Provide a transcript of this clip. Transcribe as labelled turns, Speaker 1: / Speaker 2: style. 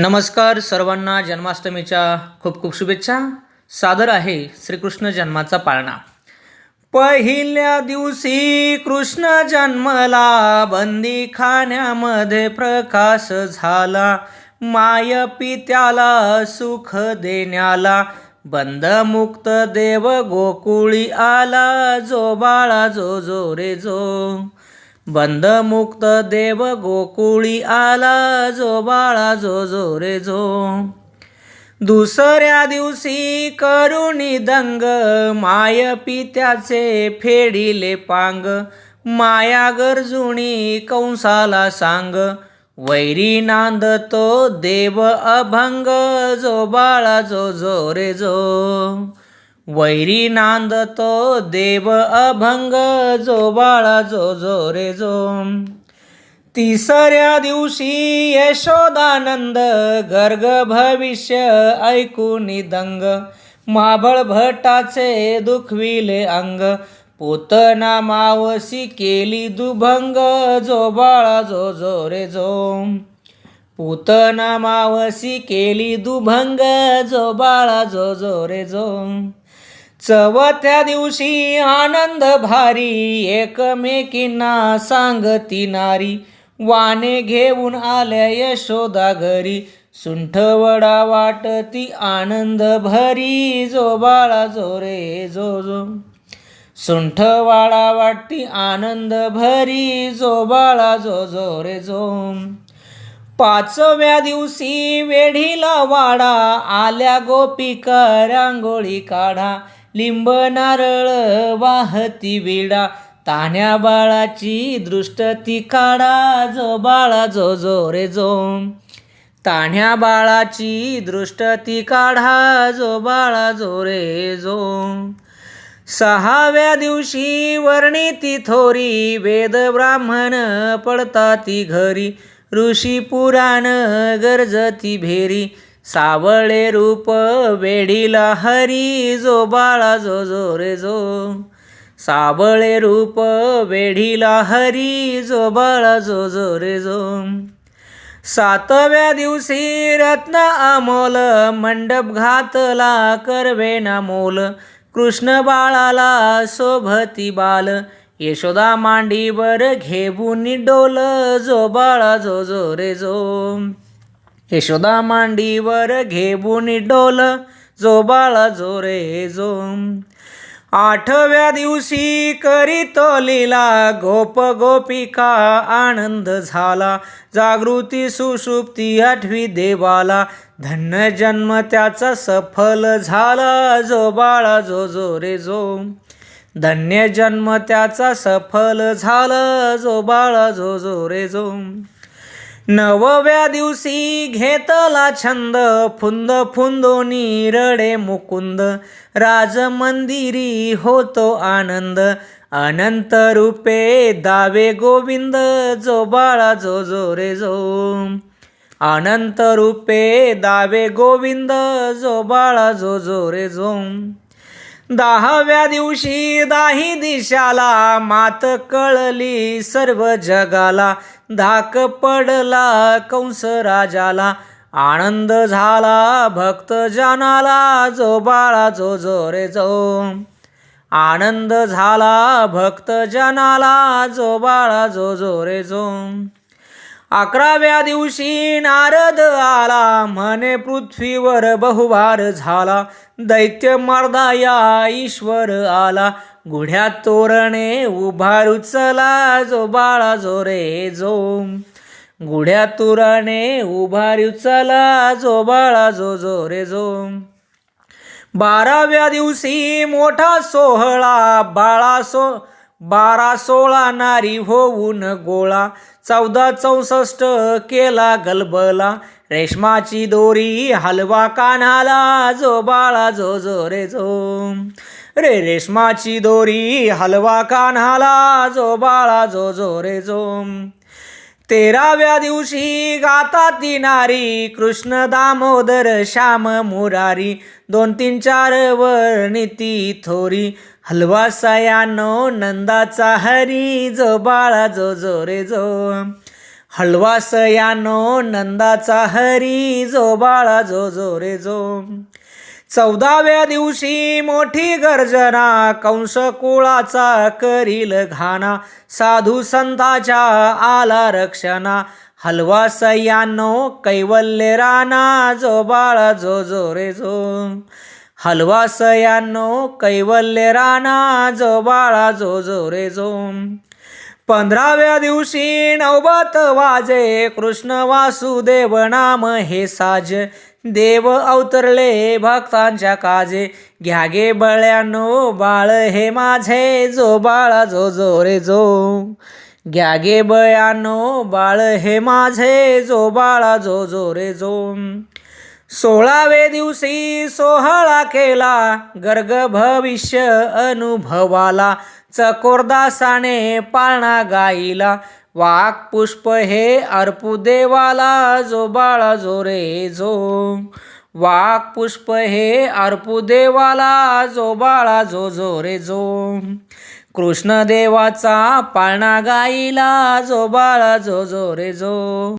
Speaker 1: नमस्कार सर्वांना जन्माष्टमीच्या खूप खूप शुभेच्छा. सादर आहे श्रीकृष्ण जन्माचा पाळणा. पहिल्या दिवशी कृष्ण जन्मला बंदी खाण्यामध्ये प्रकाश झाला. माय पित्याला सुख देण्याला बंधमुक्त देव गोकुळी आला. जो बाळा जो जो रे जो. बंधमुक्त देव गोकुळी आला जो बाळा जो जो रे जो. दुसऱ्या दिवशी करुणी दंग माय पित्याचे फेडिले पांग. माया गरजुणी कंसाला सांग. वैरी नांद तो देव अभंग जो बाळा जो जो रे जो. वैरी नांदतो देव अभंग जो बाळा जो जो रे जो. तिसऱ्या दिवशी यशोदानंद गर्ग भविष्य ऐकून दंग माबळ भटाचे दुखविले अंग. पोतना मावसी केली दुभंग जो बाळा जो जो रे जो. पूतना मावसी केली दुभंग जो बाळा जो जो रे जो. चवथ्या दिवशी आनंद भारी एकमेकींना सांगती नारी. वाने घेऊन आल्या यशोदा घरी. सुंठवडा वाटती आनंद भरी जो बाळा जो रे जो जो. सुंठवाडा वाटती आनंद भरी जो बाळा जो जो रे जो. पाचव्या दिवशी वेढीला वाडा आल्या गोपिका रांगोळी काढा. लिंब नारळ वाहती विडा. तान्या बाळाची दृष्ट ती काढा. जो बाळा जो जो रे जो. तान्या बाळाची दृष्ट ती काढा. जो बाळा जो रे जो. सहाव्या दिवशी वर्णी ती थोरी. वेद ब्राह्मण पडता ती घरी. ऋषी पुराण गरजती भेरी. सावळे रूप वेडीला हरी जो बाळा जो जो रे जो. सावळे रूप वेढीला हरी जो बाळा जो जो रे जो. सातव्या दिवशी रत्न अमोल मंडप घातला करवे मोल. कृष्ण बाळाला सोभती बाल. यशोदा मांडीवर घेऊन डोल. जो बाळा जो जो रे जो. यशोदा मांडीवर घेऊन डोल जो बाळा जो रे जो. आठव्या दिवशी करीतो लिला गोप गोपिका आनंद झाला. जागृती सुषुप्ती आठवी देवाला. धन्य जन्म त्याचा सफल झाला जो बाळा जो जो रे जो. धन्य जन्म त्याचा सफल झाला जो बाळा जो जो रे जो. नवव्या दिवशी घेतला छंद फुंद फुंदोनी रडे मुकुंद. राजमंदिरी होतो आनंद अनंत रूपे दावे गोविंद जो बाळा जो जो रे जो. अनंत रूपे दावे गोविंद जो बाळा जो जो रे जो. दहाव्या दिवशी दाही दिशाला मात कळली सर्व जगाला. धाक पडला कंस राजाला. आनंद झाला भक्त जनाला जो बाळा जो जो रे जो. आनंद झाला भक्त जनाला जो बाळा जो जो रे जो. अकराव्या दिवशी नारद आला म्हणे पृथ्वीवर बहुभार झाला. दैत्य मर्दाया ईश्वर आला. गुढ्या तोरणे उभारू चला जो बाळा जो रे जो. गुढ्या तोरणे उभारू चला जो बाळा जो जो रे जो. बाराव्या दिवशी मोठा सोहळा बाळा सो बारा सोळा नारी होऊन गोळा. चौदा चौसष्ट केला गलबला. रेशमाची दोरी हलवा कान्हाला जो बाळा जो जो रे जो. रे रेशमाची दोरी हलवा कान्हाला जो बाळा जो जो रे जो. तेराव्या दिवशी गाता ती नारी कृष्ण दामोदर श्याम मुरारी. दोन तीन चार वर्णिती थोरी. हलवा सयानो नंदाचा हरी जो बाळा जो जो रे जो. हलवास यानो नंदाचा हरी जो बाळा जो जो रे जो. चौदाव्या दिवशी मोठी गर्जना कंस कुळाचा करील घाना साधू संताच्या आला रक्षणा. हलवास यानो कैवल्य राणा जो बाळा जो जो रे जो. हलवास यानो कैवल्य राणा जो बाळा जो जो रे जो. पंधराव्या दिवशी नवबत वाजे कृष्ण वासुदेव नाम हे साज. देव अवतरले भक्तांच्या काजे. घ्यागे बळ्यानो बाळ हे माझे जो बाळा जो जो रे जो. घ्यागे बळ्यानो बाळ हे माझे जो बाळा जो जो रे जो. सोळावे दिवशी सोहळा केला गर्ग भविष्य अनुभवाला. चकोरदासाने पाळणा गाईला. वाक पुष्प हे अर्पू देवाला जो बाळा जो रे जो. वाक पुष्प हे अर्पू देवाला जो बाळा जो जो रे जो. कृष्णदेवाचा पाळणा गाईला जो बाळा जो जो रे जो.